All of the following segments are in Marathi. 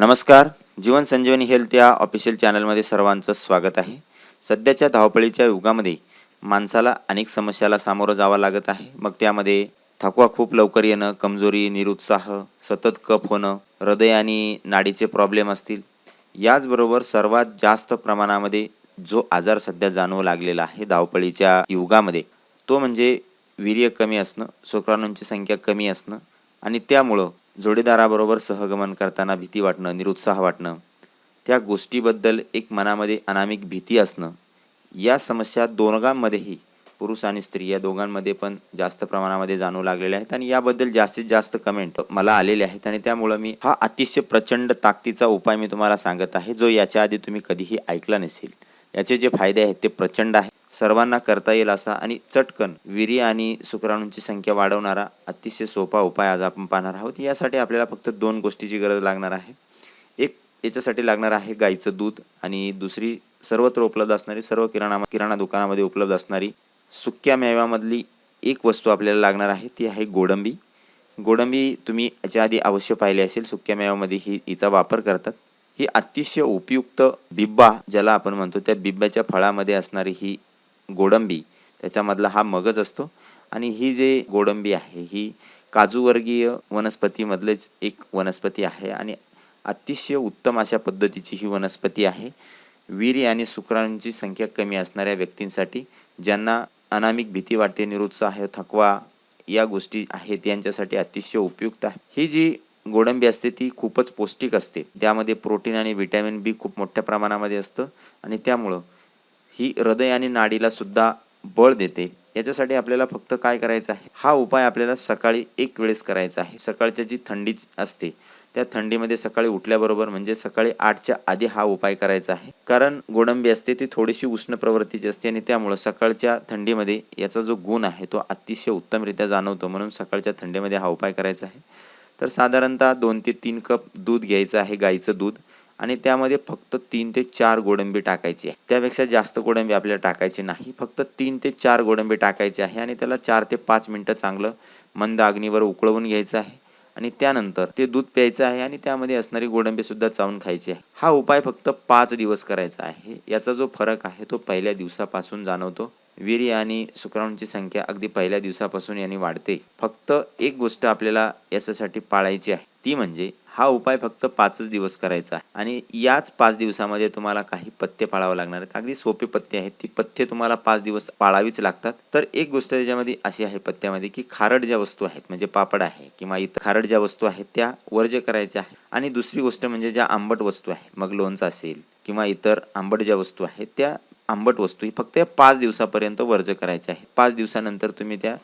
नमस्कार जीवन संजीवनी हेल्थ या ऑफिशियल चॅनलमध्ये सर्वांचं स्वागत आहे. सध्याच्या धावपळीच्या युगामध्ये माणसाला अनेक समस्याला सामोरं जावं लागत आहे. मग त्यामध्ये थकवा खूप लवकर येणं कमजोरी निरुत्साह सतत कप होणं हृदय आणि नाडीचे प्रॉब्लेम असतील. याचबरोबर सर्वात जास्त प्रमाणामध्ये जो आजार सध्या जाणवू लागलेला आहे धावपळीच्या युगामध्ये तो म्हणजे वीर्य कमी असणं शुक्राणूंची संख्या कमी असणं आणि त्यामुळं जोडीदाराबरोबर सहगमन करताना भीती वाटणं निरुत्साह वाटणं त्या गोष्टीबद्दल एक मनामध्ये अनामिक भीती असणं या समस्या दोघांमध्येही पुरुष आणि स्त्री या दोघांमध्ये पण जास्त प्रमाणामध्ये जाणू लागलेल्या आहेत आणि याबद्दल जास्तीत जास्त कमेंट मला आलेले आहेत आणि त्यामुळं मी हा अतिशय प्रचंड ताकदीचा उपाय मी तुम्हाला सांगत आहे जो याच्या आधी तुम्ही कधीही ऐकला नसेल. याचे जे फायदे आहेत ते प्रचंड आहे सर्वांना करता येईल असा आणि चटकन विरी आणि शुक्राणूंची संख्या वाढवणारा अतिशय सोपा उपाय आज आपण पाहणार आहोत. यासाठी आपल्याला फक्त दोन गोष्टीची गरज लागणार आहे. एक याच्यासाठी लागणार आहे गाईचं दूध आणि दुसरी सर्वत्र उपलब्ध असणारी सर्व किराणा किराणा दुकानामध्ये उपलब्ध असणारी सुक्या मेव्यामधली एक वस्तू आपल्याला लागणार आहे. ती आहे गोडंबी. गोडंबी तुम्ही याच्या आधी अवश्य पाहिली असेल. सुक्या मेव्यामध्ये ही हिचा वापर करतात. ही अतिशय उपयुक्त बिब्बा ज्याला आपण म्हणतो त्या बिब्ब्याच्या फळामध्ये असणारी ही गोडंबी त्याच्यामधला हा मगज असतो. आणि ही जे गोडंबी आहे ही काजूवर्गीय वनस्पतीमधलेच एक वनस्पती आहे आणि अतिशय उत्तम अशा पद्धतीची ही वनस्पती आहे. वीर्य आणि शुक्राणूंची संख्या कमी असणाऱ्या व्यक्तींसाठी ज्यांना अनामिक भीती वाटते निरुत्साह थकवा या गोष्टी आहेत यांच्यासाठी अतिशय उपयुक्त आहे. ही जी गोडंबी असते ती खूपच पौष्टिक असते. त्यामध्ये प्रोटीन आणि व्हिटॅमिन बी खूप मोठ्या प्रमाणामध्ये असतं आणि त्यामुळं ही हृदय आणि नाडीला सुद्धा बळ देते. याच्यासाठी आपल्याला फक्त काय करायचं आहे? हा उपाय आपल्याला सकाळी एक वेळेस करायचा आहे. सकाळच्या जी थंडी असते त्या थंडीमध्ये सकाळी उठल्याबरोबर म्हणजे सकाळी आठच्या आधी हा उपाय करायचा आहे. कारण गोडंबी असते ती थोडीशी उष्ण प्रवृत्तीची असते आणि त्यामुळं सकाळच्या थंडीमध्ये याचा जो गुण आहे तो अतिशय उत्तमरित्या जाणवतो. म्हणून सकाळच्या थंडीमध्ये हा उपाय करायचा आहे. तर साधारणतः दोन ते तीन कप दूध घ्यायचं आहे गाईचं दूध. आणि त्यामध्ये फक्त तीन ते चार गोडंबी टाकायची आहे. त्यापेक्षा जास्त गोडंबी आपल्याला टाकायची नाही. फक्त तीन ते चार गोडंबी टाकायची आहे आणि त्याला चार ते पाच मिनटं चांगलं मंद अग्नीवर उकळवून घ्यायचं आहे. आणि त्यानंतर ते दूध प्यायचं आहे आणि त्यामध्ये असणारी गोडंबी सुद्धा चावून खायची आहे. हा उपाय फक्त पाच दिवस करायचा आहे. याचा जो फरक आहे तो पहिल्या दिवसापासून जाणवतो. वीर्य आणि शुक्राणूंची संख्या अगदी पहिल्या दिवसापासून यांनी वाढते. फक्त एक गोष्ट आपल्याला याच्यासाठी पाळायची आहे. ती म्हणजे हा उपाय फक्त पाचच दिवस करायचा आहे. आणि याच पाच दिवसामध्ये तुम्हाला काही पथ्य पाळावं लागणार आहेत. अगदी सोपे पथ्य आहेत ती पथ्य तुम्हाला पाच दिवस पाळावीच लागतात. तर एक गोष्ट त्याच्यामध्ये अशी आहे पथ्यामध्ये की खारट ज्या वस्तू आहेत म्हणजे पापड आहे किंवा इतर खारट ज्या वस्तू आहेत त्या वर्ज्य करायच्या आहे आणि दुसरी गोष्ट म्हणजे ज्या आंबट वस्तू आहेत मग लोणचं असेल किंवा इतर आंबट ज्या वस्तू आहेत त्या आंबट वस्तू ही फक्त या पाच दिवसापर्यंत वर्ज करायच्या आहे. पाच दिवसानंतर तुम्ही त्या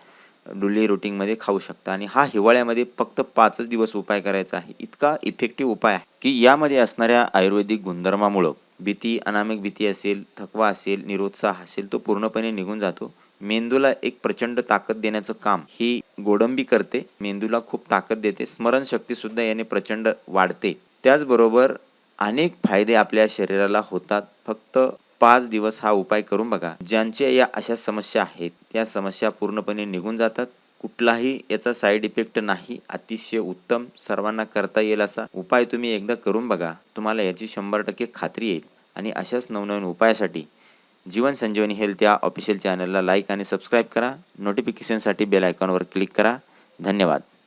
डुली रुटीनमध्ये खाऊ शकता आणि हा हिवाळ्यामध्ये फक्त पाचच दिवस उपाय करायचा आहे. इतका इफेक्टिव्ह उपाय आहे की यामध्ये असणाऱ्या आयुर्वेदिक गुणधर्मामुळं भीती अनामिक भीती असेल थकवा असेल निरुत्साह असेल तो पूर्णपणे निघून जातो. मेंदूला एक प्रचंड ताकद देण्याचं काम ही गोडंबी करते. मेंदूला खूप ताकद देते. स्मरणशक्ती सुद्धा याने प्रचंड वाढते. त्याचबरोबर अनेक फायदे आपल्या शरीराला होतात. फक्त पाच दिवस हा उपाय करून बघा. ज्यांच्या या अशा समस्या आहेत त्या समस्या पूर्णपणे निघून जातात. कुठलाही याचा साईड इफेक्ट नाही अतिशय उत्तम सर्वांना करता येईल असा उपाय तुम्ही एकदा करून बघा. तुम्हाला याची शंभर टक्के खात्री येईल. आणि अशाच नवनवीन उपायासाठी जीवन संजीवनी हेल्थ या ऑफिशियल चॅनलला लाईक आणि सबस्क्राईब करा. नोटिफिकेशनसाठी बेल आयकॉनवर क्लिक करा. धन्यवाद.